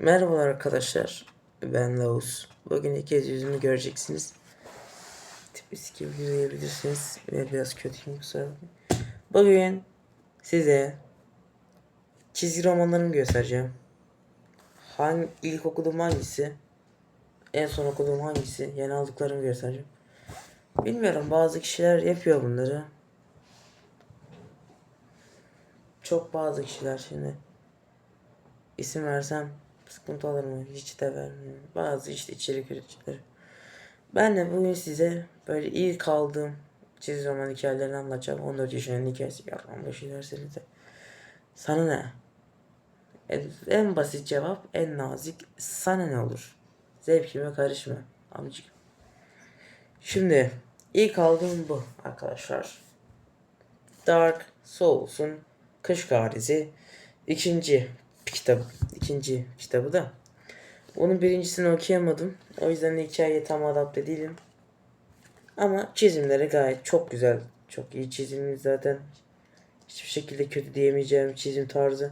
Merhabalar arkadaşlar. Ben Laus. Bugün ilk kez yüzümü göreceksiniz. Tipis gibi yürüyebilirsiniz. Ben biraz kötüyüm kusura bakmayın. Bugün size çizgi romanlarımı göstereceğim. Hangi ilk okuduğum hangisi? En son okuduğum hangisi? Yeni aldıklarımı göstereceğim. Bilmiyorum bazı kişiler yapıyor bunları. Çok bazı kişiler şimdi isim versem sıkıntı olur mu? Hiç de vermiyorum. Bazı işte içerik üreticileri. Ben de bugün size böyle ilk aldığım çizgi roman hikayelerini anlatacağım. 14 yaşının hikayesi. Ya 15 derseniz de. Sana ne? En basit cevap, en nazik sana ne olur? Zevkime karışma amcık. Şimdi ilk aldığım bu arkadaşlar. Dark Souls'un Kış Garisi ikinci kitabı. ikinci kitabı da. Onun birincisini okuyamadım. O yüzden de hikayeye tam adapte değilim. Ama çizimleri gayet çok güzel. Çok iyi çizimli zaten. Hiçbir şekilde kötü diyemeyeceğim çizim tarzı.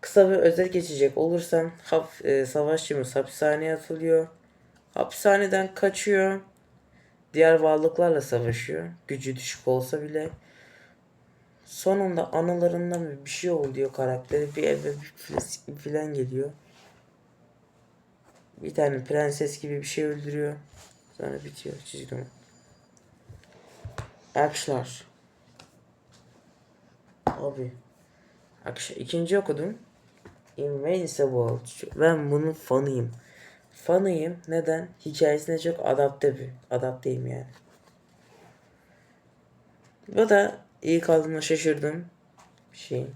Kısa bir özet geçecek olursam hap, e, savaşçımız hapishaneye atılıyor. Hapishaneden kaçıyor. Diğer varlıklarla savaşıyor. Gücü düşük olsa bile. Sonunda analarından bir şey oluyor karakteri. Bir eve bir fil- filan geliyor. Bir tane prenses gibi bir şey öldürüyor. Sonra bitiyor çizgi roman. Akşlar. Abi. Akşar. ikinci okudum. Invincible. Ben bunun fanıyım. Fanıyım. Neden? Hikayesine çok adapte bir. Adapteyim yani. Bu da ilk aldığımda şaşırdım. Bir şey.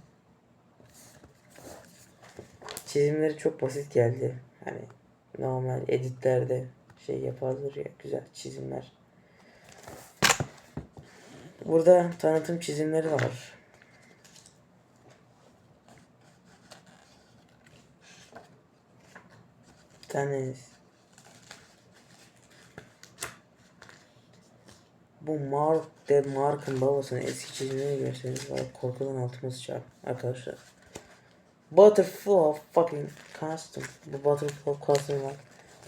Çizimleri çok basit geldi. Hani normal editlerde şey yaparlar ya güzel çizimler. Burada tanıtım çizimleri var. Bir Bu Mark de Mark'ın babasının eski çizimlerini görseniz var korkudan altıma sıçar arkadaşlar. Butterfly fucking custom. Bu Butterfly custom var.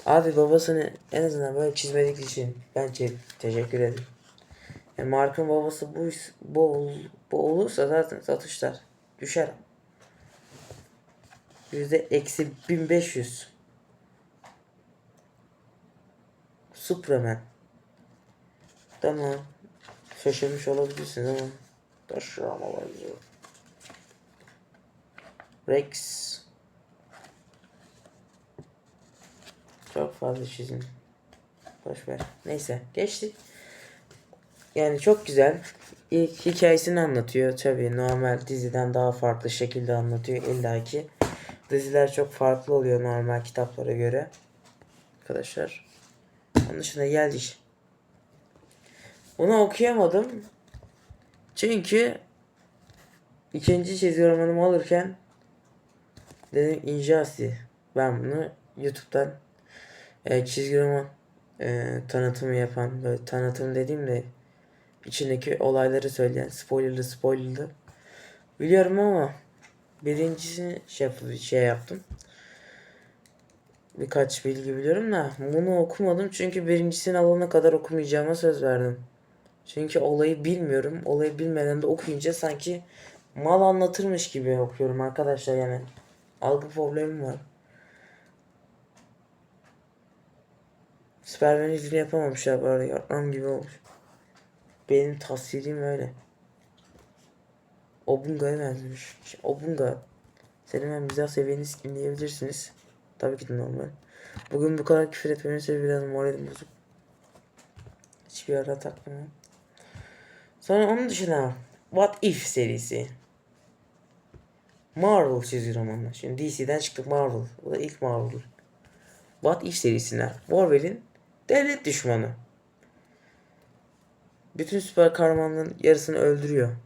Abi babasını en azından böyle çizmedik için bence teşekkür ederim. Yani Mark'ın babası bu, bu, bu olursa zaten satışlar düşer. Yüzde eksi 1500. Supraman. Tamam. Şaşırmış olabilirsiniz ama taşıram olabilir. Rex. Çok fazla çizim. Boş ver. Neyse geçtik. Yani çok güzel. İlk hikayesini anlatıyor. Tabii normal diziden daha farklı şekilde anlatıyor illaki. Diziler çok farklı oluyor normal kitaplara göre. Arkadaşlar. Onun dışında geldik. Bunu okuyamadım. Çünkü ikinci çizgi romanımı alırken dedim injasi. Ben bunu YouTube'dan e, çizgi roman e, tanıtımı yapan böyle tanıtım dediğim de içindeki olayları söyleyen spoilerlı spoilerlı biliyorum ama birincisini şey, şey yaptım. Birkaç bilgi biliyorum da bunu okumadım çünkü birincisini alana kadar okumayacağıma söz verdim. Çünkü olayı bilmiyorum. Olayı bilmeden de okuyunca sanki mal anlatırmış gibi okuyorum arkadaşlar yani. Algı problemim var. Superman yüzünü yapamamışlar bari yapmam gibi olmuş. Benim tasvirim öyle. Obunga'ya benzemiş. Obunga. Senin ben mizah seviyeniz kim diyebilirsiniz. Tabii ki de normal. Bugün bu kadar küfür etmemin sebebi biraz moralim bozuk. Hiçbir ara takmıyorum. Sonra onun dışında What If serisi. Marvel çizgi romanı. Şimdi DC'den çıktık Marvel. Bu da ilk Marvel. What If serisine. Wolverine devlet düşmanı. Bütün süper kahramanların yarısını öldürüyor.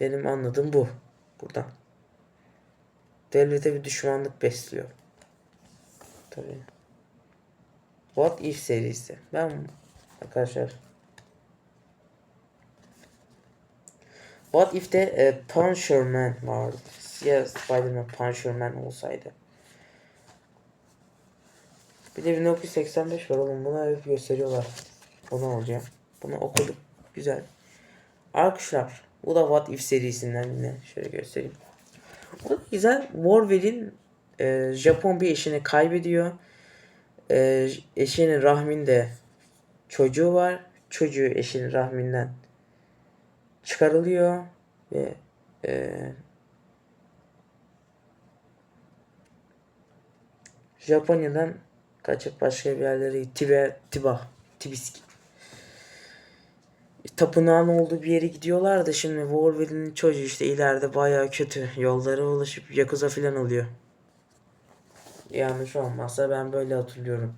Benim anladığım bu. Buradan. Devlete bir düşmanlık besliyor. Tabii. What If serisi. Ben arkadaşlar What if de e, Punisher Man vardı. Siyah Spider-Man Punisher Man olsaydı. Bir de 1985 var oğlum. Buna hep gösteriyorlar. Bunu alacağım. Bunu okudum. Güzel. Arkadaşlar. Bu da What If serisinden yine. Şöyle göstereyim. Bu da güzel. Wolverine e, Japon bir eşini kaybediyor. E, eşinin rahminde çocuğu var. Çocuğu eşinin rahminden çıkarılıyor ve e, Japonya'dan kaçıp başka bir yerlere Tibe, Tiba, Tibisk. Tapınağın olduğu bir yere gidiyorlar da şimdi Wolverine'in çocuğu işte ileride bayağı kötü. Yollara ulaşıp Yakuza filan oluyor. Yanlış olmazsa ben böyle hatırlıyorum.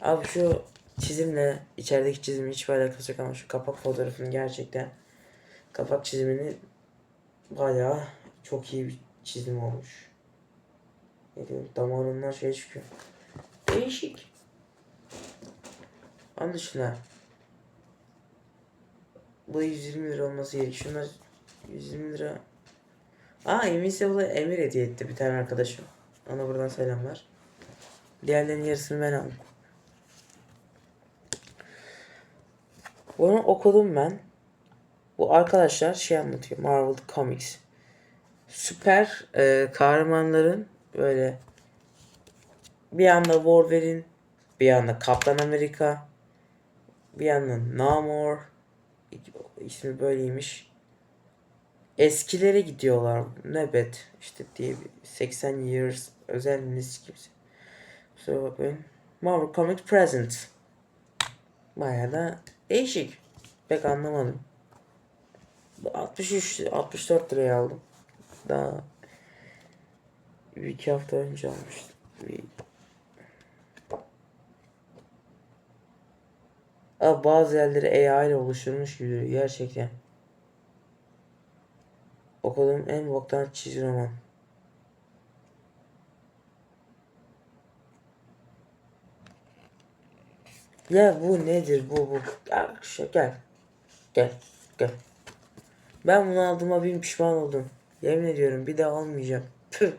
Abi şu çizimle içerideki çizim hiçbir alakası yok ama şu kapak fotoğrafının gerçekten kapak çizimini bayağı çok iyi bir çizim olmuş. Ne diyorum damarından şey çıkıyor. Değişik. Onun dışında bu 120 lira olması gerek. Şunlar 120 lira. Aa Invincible'a emir hediye etti bir tane arkadaşım. Ona buradan selamlar. Diğerlerinin yarısını ben aldım. Bunu okudum ben. Bu arkadaşlar şey anlatıyor. Marvel Comics. Süper e, kahramanların böyle bir yanda Wolverine, bir yanda Kaptan Amerika, bir yanda Namor, ismi böyleymiş. Eskilere gidiyorlar. Nöbet işte diye bir 80 years özel list gibi. Marvel Comics Present. Bayağı da değişik. Pek anlamadım. Bu 63 64 liraya aldım. Daha bir iki hafta önce almıştım. Bir... Abi bazı yerleri AI ile oluşturmuş gibi gerçekten. Okuduğum en boktan çizgi roman. Ya bu nedir bu bu? Gel, gel. Gel. Gel. Ben bunu aldığıma bin pişman oldum. Yemin ediyorum bir daha almayacağım. Tüh.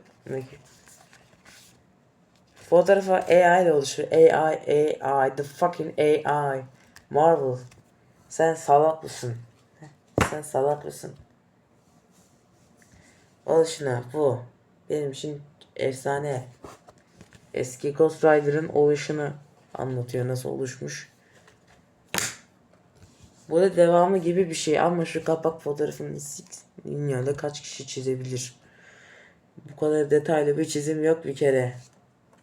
Fotoğrafa AI ile oluşuyor. AI, AI, the fucking AI. Marvel. Sen salak mısın? Sen salak mısın? Oluşuna bu. Benim için efsane. Eski Ghost Rider'ın oluşunu anlatıyor nasıl oluşmuş. Bu da devamı gibi bir şey ama şu kapak fotoğrafını dünyada kaç kişi çizebilir? Bu kadar detaylı bir çizim yok bir kere.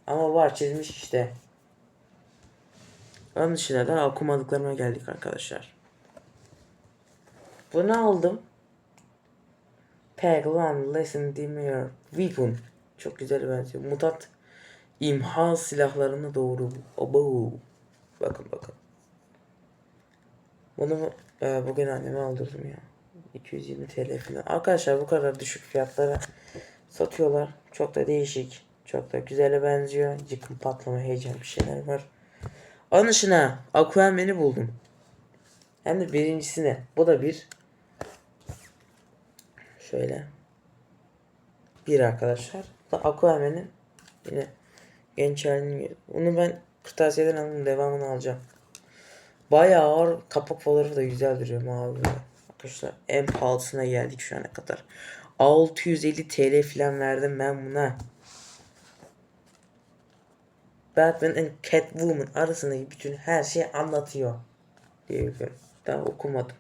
Ama var çizmiş işte. Onun dışında da okumadıklarıma geldik arkadaşlar. Bunu aldım. Peg One Lesson Demir Weapon. Çok güzel benziyor. Mutat imha silahlarına doğru. Obo. Bakın bakın. Bunu e, bugün anneme aldırdım ya. 220 TL falan. Arkadaşlar bu kadar düşük fiyatlara satıyorlar. Çok da değişik. Çok da güzele benziyor. Yıkım patlama heyecan bir şeyler var. Onun dışında Aquaman'i buldum. Hem de birincisine. Bu da bir. Şöyle. Bir arkadaşlar. Bu da Aquaman'in yine genç halini. Bunu ben kırtasiyeden aldım. Devamını alacağım. Bayağı ağır. Kapak fotoğrafı da güzel duruyor mavi. Arkadaşlar en pahalısına geldik şu ana kadar. 650 TL falan verdim ben buna. Batman and Catwoman arasındaki bütün her şeyi anlatıyor. Diye daha okumadım.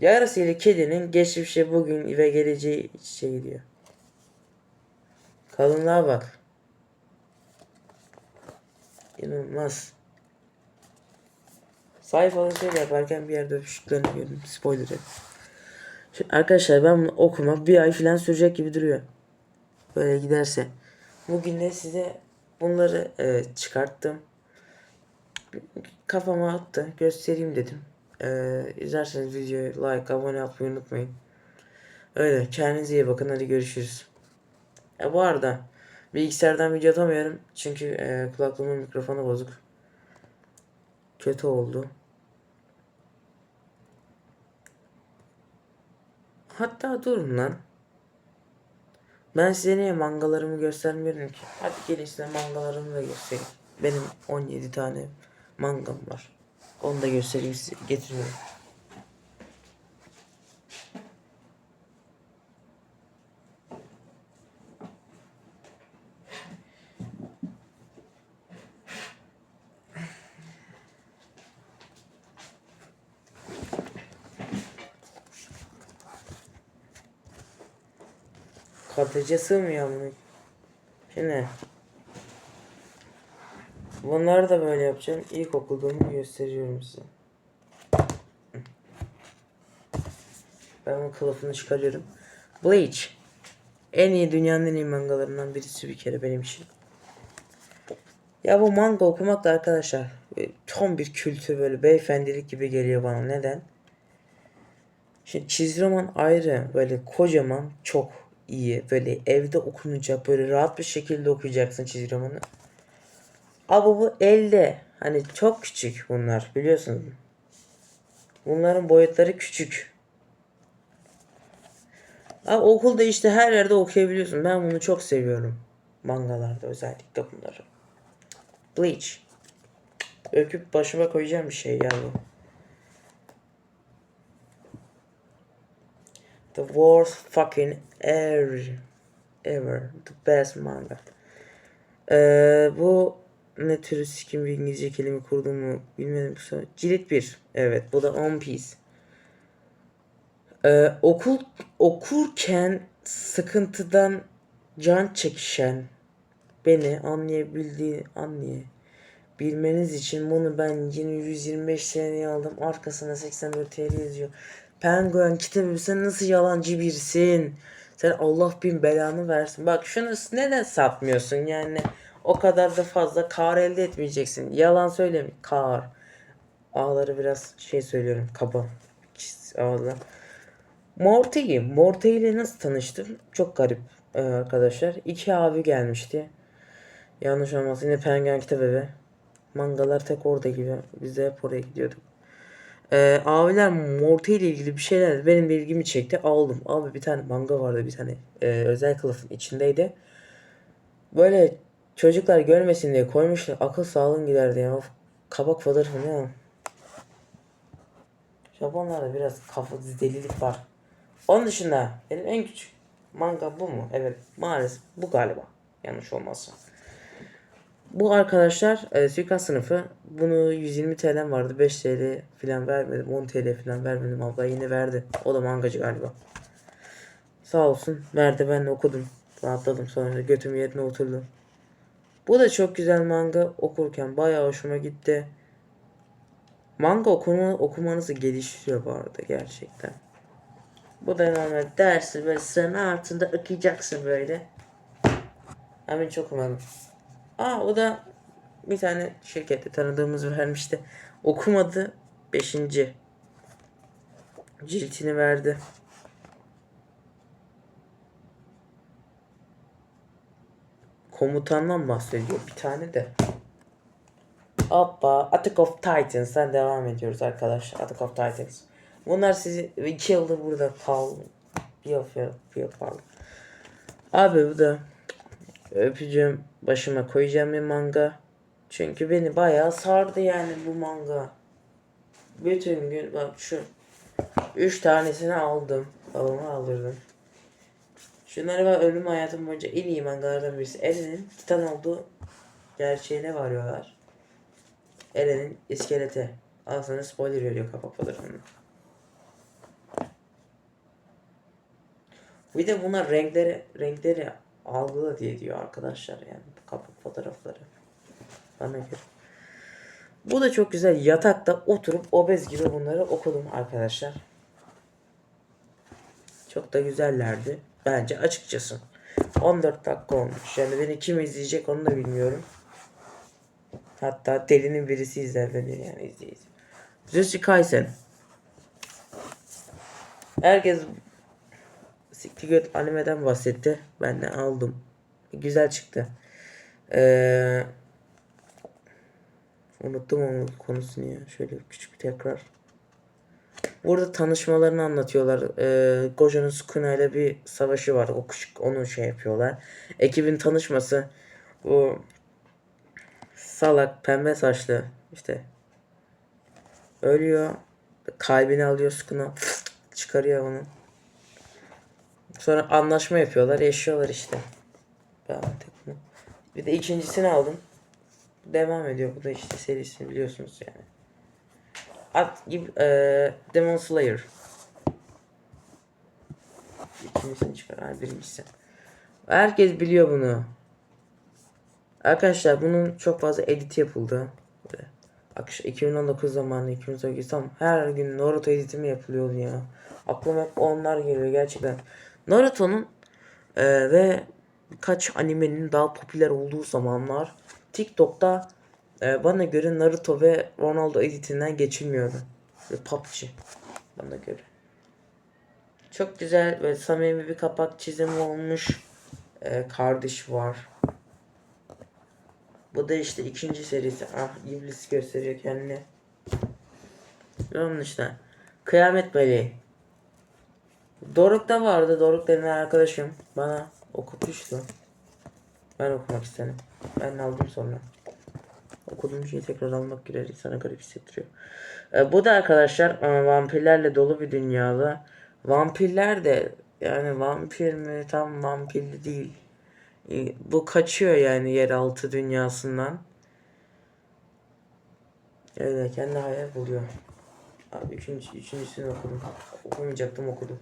Yarısıyla kedinin geçmişe bugün ve geleceği iç içe gidiyor. Kalınlığa bak. İnanılmaz. Sayfaları şöyle yaparken bir yerde öpüştüklerini gördüm. Spoiler et. Şimdi arkadaşlar ben bunu okuma bir ay falan sürecek gibi duruyor. Böyle giderse. Bugün de size bunları e, çıkarttım. Kafama attı. Göstereyim dedim. E, izlerseniz videoyu like, abone olmayı unutmayın. Öyle. Kendinize iyi bakın. Hadi görüşürüz. E, bu arada bilgisayardan video atamıyorum. Çünkü e, kulaklığımın mikrofonu bozuk. Kötü oldu. Hatta durun lan. Ben size niye mangalarımı göstermiyorum ki? Hadi gelin size mangalarımı da göstereyim. Benim 17 tane mangam var. Onu da göstereyim size. Getiriyorum. Kadraja sığmıyor bunu. Şimdi Bunları da böyle yapacağım. İlkokulda mı gösteriyorum size. Ben bunun kılıfını çıkarıyorum. Bleach. En iyi dünyanın en iyi mangalarından birisi bir kere benim için. Ya bu manga okumak da arkadaşlar e, tam bir kültür böyle beyefendilik gibi geliyor bana. Neden? Şimdi çizgi roman ayrı böyle kocaman çok iyi böyle evde okunacak böyle rahat bir şekilde okuyacaksın çizgi romanı. Ama bu elde hani çok küçük bunlar biliyorsunuz. Bunların boyutları küçük. Ama okulda işte her yerde okuyabiliyorsun. Ben bunu çok seviyorum. Mangalarda özellikle bunları. Bleach. Öpüp başıma koyacağım bir şey ya bu. The worst fucking ever. Ever. The best manga. Ee, bu ne türü sikim bir İngilizce kelime kurduğumu bilmedim. bu sefer. Cirit 1. Evet bu da One Piece. Ee, okul okurken sıkıntıdan can çekişen beni anlayabildiği anlay bilmeniz için bunu ben yine 125 TL'ye aldım. Arkasına 84 TL yazıyor. Penguen kitabı sen nasıl yalancı birisin? Sen Allah bin belanı versin. Bak şunu neden satmıyorsun yani? O kadar da fazla kar elde etmeyeceksin. Yalan söyleme. Kar. Ağları biraz şey söylüyorum. Kaba. Ağlar. Morty. Morty ile nasıl tanıştım? Çok garip ee, arkadaşlar. İki abi gelmişti. Yanlış olmasın yine Pengen Kitap Evi. Mangalar tek orada gibi. Biz de hep oraya gidiyorduk. Ee, abiler Morty ile ilgili bir şeyler benim ilgimi çekti. Aldım. Abi bir tane manga vardı bir tane. E, özel kılıfın içindeydi. Böyle çocuklar görmesin diye koymuşlar. Akıl sağlığın giderdi ya. Of, kabak fotoğrafı ne ya? Japonlarda biraz kafa delilik var. Onun dışında benim en küçük manga bu mu? Evet maalesef bu galiba. Yanlış olmazsa. Bu arkadaşlar e, suikast sınıfı. Bunu 120 TL vardı. 5 TL falan vermedim. 10 TL falan vermedim. Abla yine verdi. O da mangacı galiba. Sağ olsun. Verdi ben de okudum. Rahatladım sonra götüm yerine oturdu. Bu da çok güzel manga. Okurken bayağı hoşuma gitti. Manga okuma, okumanızı geliştiriyor bu arada gerçekten. Bu da normal dersi böyle sıranın altında okuyacaksın böyle. Ben çok okumadım. Aa o da bir tane şirkette tanıdığımız vermişti. Okumadı. Beşinci ciltini verdi. Komutandan bahsediyor bir tane de. Hoppa Attack of Titans'dan devam ediyoruz arkadaşlar. Attack of Titans. Bunlar sizi iki yıldır burada kal. Bir yıl, bir yıl. Abi bu da öpeceğim başıma koyacağım bir manga. Çünkü beni bayağı sardı yani bu manga. Bütün gün bak şu üç tanesini aldım. Babama aldırdım. Şunları ben ölüm hayatım boyunca en iyi mangalardan birisi. Eren'in titan olduğu gerçeğine varıyorlar. Eren'in iskeleti. Sana spoiler veriyor kapak fotoğrafını. Bir de bunlar renkleri renkleri algıla diye diyor arkadaşlar yani kapak fotoğrafları. Bana göre. Bu da çok güzel. Yatakta oturup obez gibi bunları okudum arkadaşlar. Çok da güzellerdi. Bence açıkçası. 14 dakika olmuş. Yani beni kim izleyecek onu da bilmiyorum. Hatta delinin birisi izler beni yani izleyici. Jujutsu Kaisen. Herkes Siktigöt animeden bahsetti. Ben de aldım. Güzel çıktı. Ee, unuttum onun konusunu ya. Şöyle küçük bir tekrar. Burada tanışmalarını anlatıyorlar. Ee, Gojo'nun Sukuna ile bir savaşı var. O küçük onu şey yapıyorlar. Ekibin tanışması. Bu salak pembe saçlı işte ölüyor. Kalbini alıyor Sukuna. Çıkarıyor onu. Sonra anlaşma yapıyorlar. Yaşıyorlar işte. Ben tek bunu. Bir de ikincisini aldım. Devam ediyor. Bu da işte serisini biliyorsunuz yani. At gibi eee Demon Slayer. İkincisini çıkar. Ha, birincisi. Herkes biliyor bunu. Arkadaşlar bunun çok fazla edit yapıldı. Böyle. Akış 2019 zamanı 2018 tam her gün Naruto editi mi yapılıyor ya. Aklıma hep onlar geliyor gerçekten. Naruto'nun eee, ve birkaç animenin daha popüler olduğu zamanlar TikTok'ta eee, bana göre Naruto ve Ronaldo editinden geçilmiyordu. Ve PUBG bana göre. Çok güzel ve samimi bir kapak çizimi olmuş. Eee, kardeş var. Bu da işte ikinci serisi. Ah iblis gösteriyor kendini. Onun işte. Kıyamet Meleği. Doruk'ta vardı. Doruk denen arkadaşım bana okutmuştu. Ben okumak istedim. Ben aldım sonra. Okuduğum şeyi tekrar almak girer insana garip hissettiriyor. Ee, bu da arkadaşlar e, vampirlerle dolu bir dünyada. Vampirler de yani vampir mi tam vampirli değil. E, bu kaçıyor yani yeraltı dünyasından. Öyle kendi hayal buluyor. Abi üçüncü, üçüncüsünü okudum. Okumayacaktım okudum.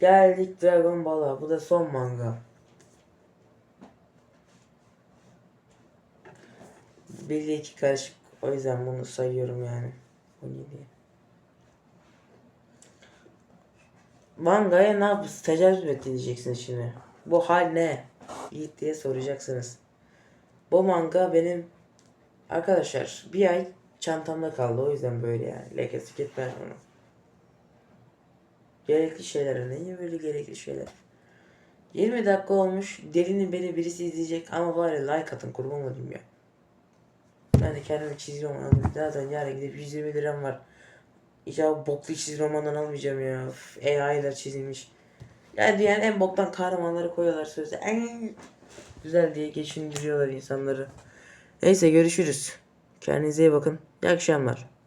Geldik Dragon Ball'a. Bu da son manga. İle iki karışık. O yüzden bunu sayıyorum yani. 17. Mangaya ne yapıyorsun? Tecavüz mü ettin diyeceksiniz şimdi. Bu hal ne? Yiğit diye soracaksınız. Bu manga benim arkadaşlar bir ay çantamda kaldı. O yüzden böyle yani. Lekesi gitmez onu. Gerekli şeyler. Ne böyle gerekli şeyler? 20 dakika olmuş. Delinin beni birisi izleyecek ama bari like atın kurban olayım ya. Ben de kendimi çizgi roman alayım. Zaten yarın gidip 120 liram var. İnşallah boklu çizgi romandan almayacağım ya. Üf, AI çizilmiş. Yani dünyanın en boktan kahramanları koyuyorlar sözde. En güzel diye geçindiriyorlar insanları. Neyse görüşürüz. Kendinize iyi bakın. İyi akşamlar.